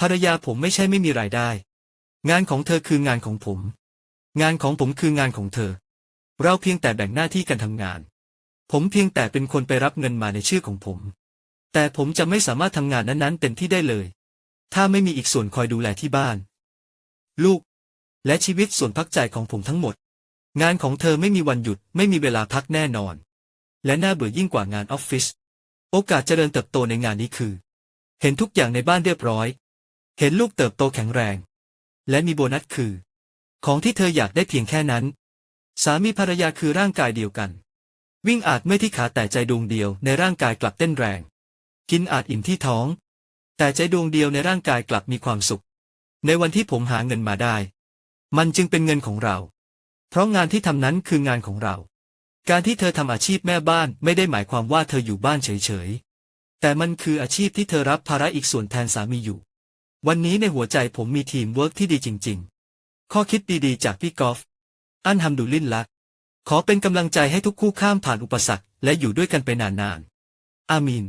ภรรยาผมไม่ใช่ไม่มีรายได้ งานของเธอคืองานของผม งานของผมคืองานของเธอ เราเพียงแต่แบ่งหน้าที่กันทำงาน ผมเพียงแต่เป็นคนไปรับเงินมาในชื่อของผม แต่ผมจะไม่สามารถทำงานนั้นๆเต็มที่ได้เลย ถ้าไม่มีอีกส่วนคอยดูแลที่บ้าน ลูก และชีวิตส่วนพักใจของผมทั้งหมด งานของเธอไม่มีวันหยุดไม่มีเวลาพักแน่นอน และน่าเบื่อยิ่งกว่างานออฟฟิศโอกาสเจริญเติบโตในงานนี้คือ เห็นทุกอย่างในบ้านเรียบร้อย เห็นลูกเติบโตแข็งแรง และมีโบนัสคือ ของที่เธออยากได้เพียงแค่นั้น สามีภรรยาคือร่างกายเดียวกัน วิ่งอาจไม่ที่ขาแต่ใจดวงเดียวในร่างกายกลับเต้นแรง กินอาจอิ่มที่ท้อง แต่ใจดวงเดียวในร่างกายกลับมีความสุข ในวันที่ผมหาเงินมาได้ มันจึงเป็นเงินของเรา เพราะงานที่ทำนั้นคืองานของเรา การที่เธอทำอาชีพแม่บ้านไม่ได้หมายความว่าเธออยู่บ้านเฉยๆแต่มันคืออาชีพที่เธอรับภาระอีกส่วนแทนสามีอยู่ วันนี้ในหัวใจผมมีทีมเวิร์กที่ดีจริง ๆ ข้อคิดดีๆ จากพี่กอล์ฟอันทำดูลินลัก ขอเป็นกำลังใจให้ทุกคู่ข้ามผ่านอุปสรรค และอยู่ด้วยกันไปนานๆ อามีน